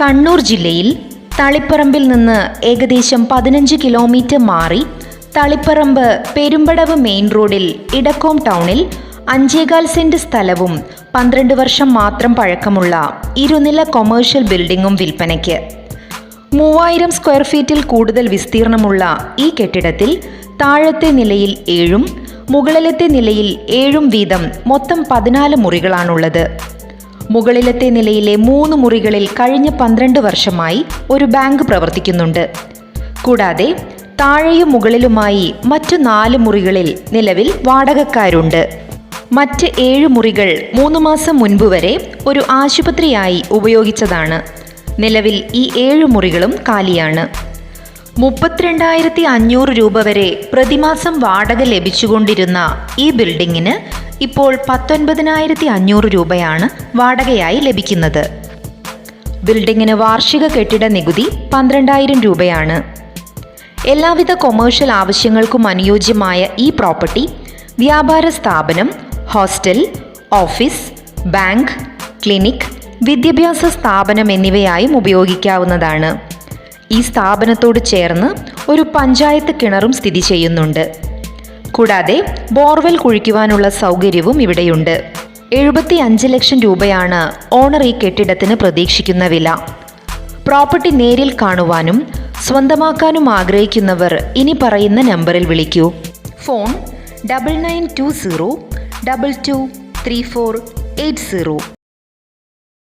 കണ്ണൂർ ജില്ലയിൽ തളിപ്പറമ്പിൽ നിന്ന് ഏകദേശം പതിനഞ്ച് കിലോമീറ്റർ മാറി തളിപ്പറമ്പ് പെരുമ്പടവ് മെയിൻ റോഡിൽ ഇടക്കോം ടൗണിൽ അഞ്ചേകാൽ സെന്റ് സ്ഥലവും പന്ത്രണ്ട് വർഷം മാത്രം പഴക്കമുള്ള ഇരുനില കൊമേഴ്ഷ്യൽ ബിൽഡിംഗും വിൽപ്പനയ്ക്ക്. മൂവായിരം സ്ക്വയർ ഫീറ്റിൽ കൂടുതൽ വിസ്തീർണമുള്ള ഈ കെട്ടിടത്തിൽ താഴത്തെ നിലയിൽ ഏഴും മുകളിലത്തെ നിലയിൽ ഏഴും വീതം മൊത്തം പതിനാല് മുറികളാണുള്ളത്. മുകളിലത്തെ നിലയിലെ മൂന്ന് മുറികളിൽ കഴിഞ്ഞ പന്ത്രണ്ട് വർഷമായി ഒരു ബാങ്ക് പ്രവർത്തിക്കുന്നുണ്ട്. കൂടാതെ താഴെയും മുകളിലുമായി മറ്റു നാല് മുറികളിൽ നിലവിൽ വാടകക്കാരുണ്ട്. മറ്റ് ഏഴ് മുറികൾ മൂന്ന് മാസം മുൻപ് വരെ ഒരു ആശുപത്രിയായി ഉപയോഗിച്ചതാണ്. നിലവിൽ ഈ ഏഴ് മുറികളും കാലിയാണ്. മുപ്പത്തിരണ്ടായിരത്തി അഞ്ഞൂറ് രൂപ വരെ പ്രതിമാസം വാടക ലഭിച്ചുകൊണ്ടിരുന്ന ഈ ബിൽഡിങ്ങിന് ഇപ്പോൾ പത്തൊൻപതിനായിരത്തി അഞ്ഞൂറ് രൂപയാണ് വാടകയായി ലഭിക്കുന്നത്. ബിൽഡിങ്ങിന് വാർഷിക കെട്ടിട നികുതി പന്ത്രണ്ടായിരം രൂപയാണ്. എല്ലാവിധ കൊമേഴ്ഷ്യൽ ആവശ്യങ്ങൾക്കും അനുയോജ്യമായ ഈ പ്രോപ്പർട്ടി വ്യാപാര സ്ഥാപനം ഹോസ്റ്റൽ ഓഫീസ് ബാങ്ക് ക്ലിനിക് വിദ്യാഭ്യാസ സ്ഥാപനം എന്നിവയായും ഉപയോഗിക്കാവുന്നതാണ്. ഈ സ്ഥാപനത്തോട് ചേർന്ന് ഒരു പഞ്ചായത്ത് കിണറും സ്ഥിതി ചെയ്യുന്നുണ്ട്. കൂടാതെ ബോർവെൽ കുഴിക്കുവാനുള്ള സൗകര്യവും ഇവിടെയുണ്ട്. എഴുപത്തി അഞ്ച് ലക്ഷം രൂപയാണ് ഓണർ ഈ കെട്ടിടത്തിന് പ്രതീക്ഷിക്കുന്ന വില. പ്രോപ്പർട്ടി നേരിൽ കാണുവാനും സ്വന്തമാക്കാനും ആഗ്രഹിക്കുന്നവർ ഇനി പറയുന്ന നമ്പറിൽ വിളിക്കൂ. Phone double nine two zero double two three four eight zero.